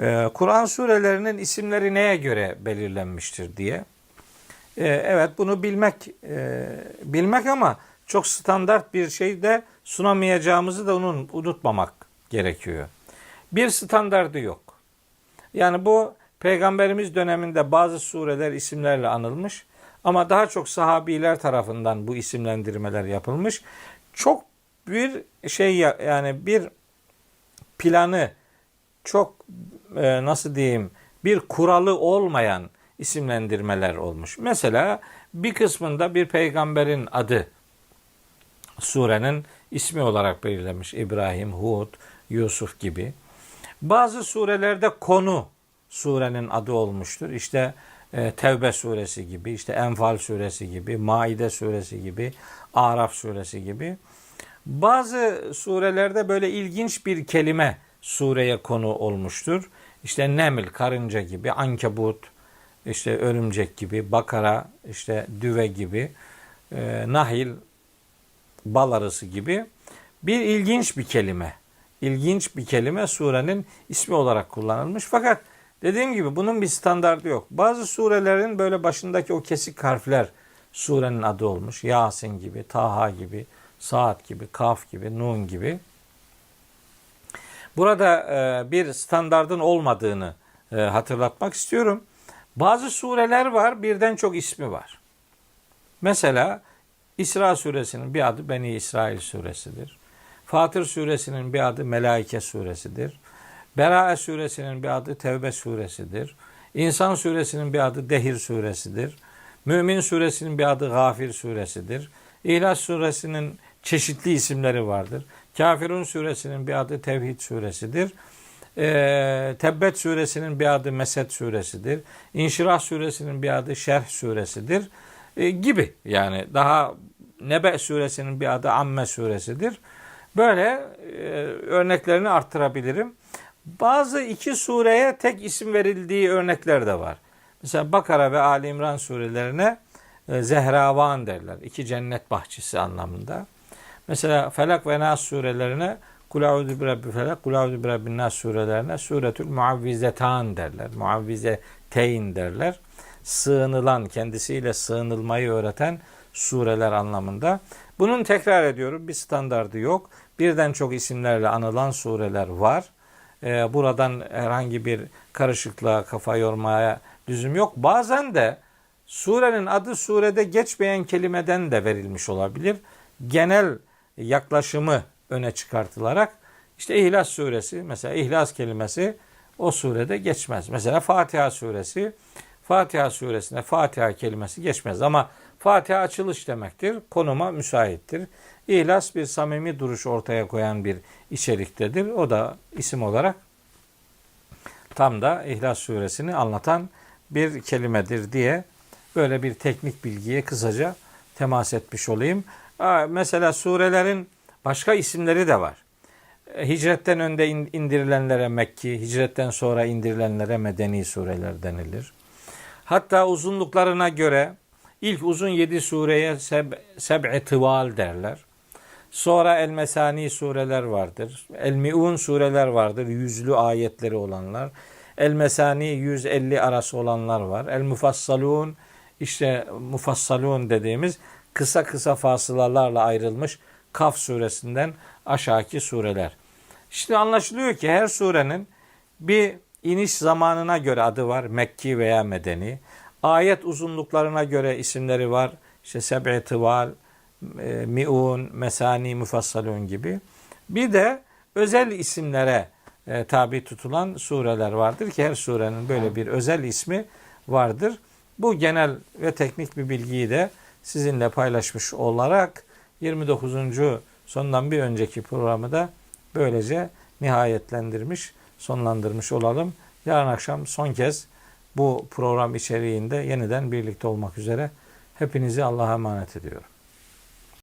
Ee, Kur'an surelerinin isimleri neye göre belirlenmiştir diye. Ee, evet bunu bilmek e, bilmek ama çok standart bir şey de sunamayacağımızı da onun unutmamak gerekiyor. Bir standardı yok. Yani bu peygamberimiz döneminde bazı sureler isimlerle anılmış ama daha çok sahabiler tarafından bu isimlendirmeler yapılmış. Çok bir şey ya- yani bir planı çok e, nasıl diyeyim bir kuralı olmayan isimlendirmeler olmuş. Mesela bir kısmında bir peygamberin adı surenin ismi olarak belirlenmiş. İbrahim, Hud, Yusuf gibi. Bazı surelerde konu surenin adı olmuştur. İşte e, Tevbe suresi gibi, işte Enfal suresi gibi, Maide suresi gibi, Araf suresi gibi. Bazı surelerde böyle ilginç bir kelime sureye konu olmuştur. İşte Neml, karınca gibi, Ankebut, işte örümcek gibi, Bakara, işte düve gibi, e, Nahil, bal arısı gibi bir ilginç bir kelime. İlginç bir kelime surenin ismi olarak kullanılmış. Fakat dediğim gibi bunun bir standardı yok. Bazı surelerin böyle başındaki o kesik harfler surenin adı olmuş. Yasin gibi, Taha gibi, Saat gibi, Kaf gibi, Nun gibi. Burada e, bir standardın olmadığını e, hatırlatmak istiyorum. Bazı sureler var, birden çok ismi var. Mesela İsra suresinin bir adı Beni İsrail suresidir. Fatır suresinin bir adı Melaike suresidir. Berae suresinin bir adı Tevbe suresidir. İnsan suresinin bir adı Dehir suresidir. Mümin suresinin bir adı Gafir suresidir. İhlas suresinin çeşitli isimleri vardır. Kafirun suresinin bir adı Tevhid suresidir. Ee, Tebbet suresinin bir adı Mesed suresidir. İnşirah suresinin bir adı Şerh suresidir. Ee, gibi yani daha Nebe suresinin bir adı Amme suresidir. Böyle e, örneklerini arttırabilirim. Bazı iki sureye tek isim verildiği örnekler de var. Mesela Bakara ve Ali İmran surelerine e, Zehravan derler. İki cennet bahçesi anlamında. Mesela Felak ve Nas surelerine Kul a'udhu bi rabbil felak, kul a'udhu bi rabbin nas surelerine suretül muavvizetan derler. Muavvizeteyn derler. Sığınılan, kendisiyle sığınılmayı öğreten sureler anlamında. Bunun tekrar ediyorum bir standardı yok. Birden çok isimlerle anılan sureler var. Ee, buradan herhangi bir karışıklığa kafa yormaya lüzum yok. Bazen de surenin adı surede geçmeyen kelimeden de verilmiş olabilir. Genel yaklaşımı öne çıkartılarak işte İhlas suresi mesela İhlas kelimesi o surede geçmez. Mesela Fatiha suresi Fatiha suresine Fatiha kelimesi geçmez ama Fatiha açılış demektir. Konuma müsaittir. İhlas bir samimi duruş ortaya koyan bir içeriktedir. O da isim olarak tam da İhlas suresini anlatan bir kelimedir diye böyle bir teknik bilgiye kısaca temas etmiş olayım. Mesela surelerin başka isimleri de var. Hicretten önde in- indirilenlere Mekki, hicretten sonra indirilenlere Medeni sureler denilir. Hatta uzunluklarına göre ilk uzun yedi sureye seb, seb'i tıval derler. Sonra El Mesani sureler vardır. El Miun sureler vardır. Yüzlü ayetleri olanlar. El Mesani 150 arası olanlar var. El Mufassalun işte Mufassalun dediğimiz kısa kısa fasılalarla ayrılmış Kaf suresinden aşağıki sureler. İşte anlaşılıyor ki her surenin bir iniş zamanına göre adı var. Mekki veya Medeni. Ayet uzunluklarına göre isimleri var. İşte Seb'i Tıval, e, Mi'un, Mesani, Mufassalun gibi. Bir de özel isimlere e, tabi tutulan sureler vardır ki her surenin böyle bir özel ismi vardır. Bu genel ve teknik bir bilgiyi de sizinle paylaşmış olarak 29. sondan bir önceki programı da böylece nihayetlendirmiş, sonlandırmış olalım. Yarın akşam son kez bu program içeriğinde yeniden birlikte olmak üzere hepinizi Allah'a emanet ediyorum.